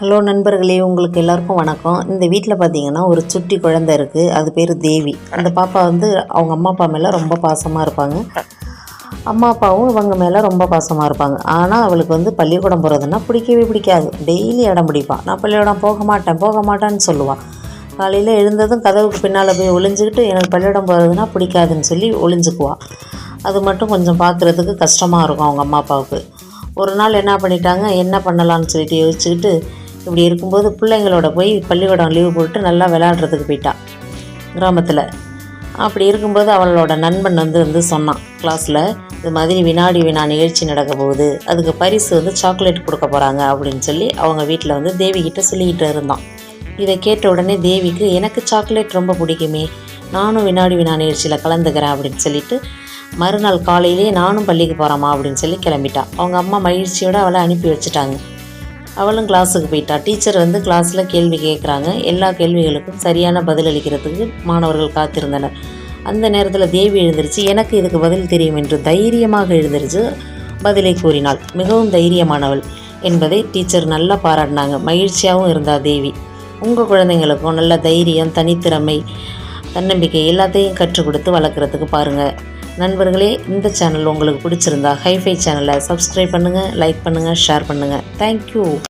Hello நண்பர்களே உங்களுக்கு எல்லாருக்கும் வணக்கம். இந்த வீட்டில் பார்த்தீங்கன்னா ஒரு சுட்டி குழந்தை இருக்குது அது பேர் தேவி. அந்த பாப்பா வந்து அவங்க அம்மா அப்பா மேலே ரொம்ப பாசமாக இருப்பாங்க. அம்மா அப்பாவும் இவங்க மேலே ரொம்ப பாசமாக இருப்பாங்க. ஆனால் அவளுக்கு வந்து பள்ளிக்கூடம் போகிறதுனா பிடிக்கவே பிடிக்காது. டெய்லி இடம் பிடிப்பான் நான் பள்ளிக்கூடம் போக மாட்டேன் போக மாட்டேன்னு சொல்லுவாள் காலையில் எழுந்ததும் கதவுக்கு பின்னால் போய் ஒளிஞ்சுக்கிட்டு எனக்கு பள்ளிக்கூடம் போகிறதுனா பிடிக்காதுன்னு சொல்லி ஒளிஞ்சுக்குவாள் அது மட்டும் கொஞ்சம் பார்க்குறதுக்கு கஷ்டமாக இருக்கும் அவங்க அம்மா அப்பாவுக்கு. ஒரு நாள் என்ன பண்ணிட்டாங்க என்ன பண்ணலான்னு சொல்லிட்டு யோசிச்சுக்கிட்டு இப்படி இருக்கும்போது பிள்ளைங்களோட போய் பள்ளிக்கூடம் லீவு போட்டு நல்லா விளையாடுறதுக்கு போயிட்டான் கிராமத்தில். அப்படி இருக்கும்போது அவளோட நண்பன் வந்து வந்து சொன்னான் கிளாஸில் இது மாதிரி வினாடி வினா நிகழ்ச்சி நடக்க போகுது அதுக்கு பரிசு வந்து சாக்லேட் கொடுக்க போகிறாங்க அப்படின்னு சொல்லி அவங்க வீட்டில் வந்து தேவிகிட்ட சொல்லிக்கிட்டு இருந்தான். இதை கேட்ட உடனே தேவிக்கு எனக்கு சாக்லேட் ரொம்ப பிடிக்குமே நானும் வினாடி வினா நிகழ்ச்சியில் கலந்துக்கிறேன் அப்படின்னு சொல்லிட்டு மறுநாள் காலையிலேயே நானும் பள்ளிக்கு போகிறேம்மா அப்படின்னு சொல்லி கிளம்பிட்டான் அவங்க அம்மா மகிழ்ச்சியோடு அவளை அனுப்பி வச்சுட்டாங்க. அவளும் கிளாஸுக்கு போயிட்டா. டீச்சர் வந்து கிளாஸில் கேள்வி கேட்குறாங்க எல்லா கேள்விகளுக்கும் சரியான பதில் அளிக்கிறதுக்கு மாணவர்கள் காத்திருந்தனர். அந்த நேரத்தில் தேவி எழுந்திருச்சு எனக்கு இதுக்கு பதில் தெரியும் என்று தைரியமாக எழுந்திருச்சு பதிலை கூறினாள். மிகவும் தைரியமானவள் என்பதை டீச்சர் நல்லா பாராட்டினாங்க. மகிழ்ச்சியாகவும் இருந்தா தேவி. உங்கள் குழந்தைங்களுக்கும் நல்ல தைரியம் தனித்திறமை தன்னம்பிக்கை எல்லாத்தையும் கற்றுக் கொடுத்து வளர்க்குறதுக்கு பாருங்கள் நண்பர்களே இந்த சேனல் உங்களுக்கு பிடிச்சிருந்தா ஹைஃபை சேனலை சப்ஸ்கிரைப் பண்ணுங்கள் லைக் பண்ணுங்கள் ஷேர் பண்ணுங்கள் தேங்க்யூ.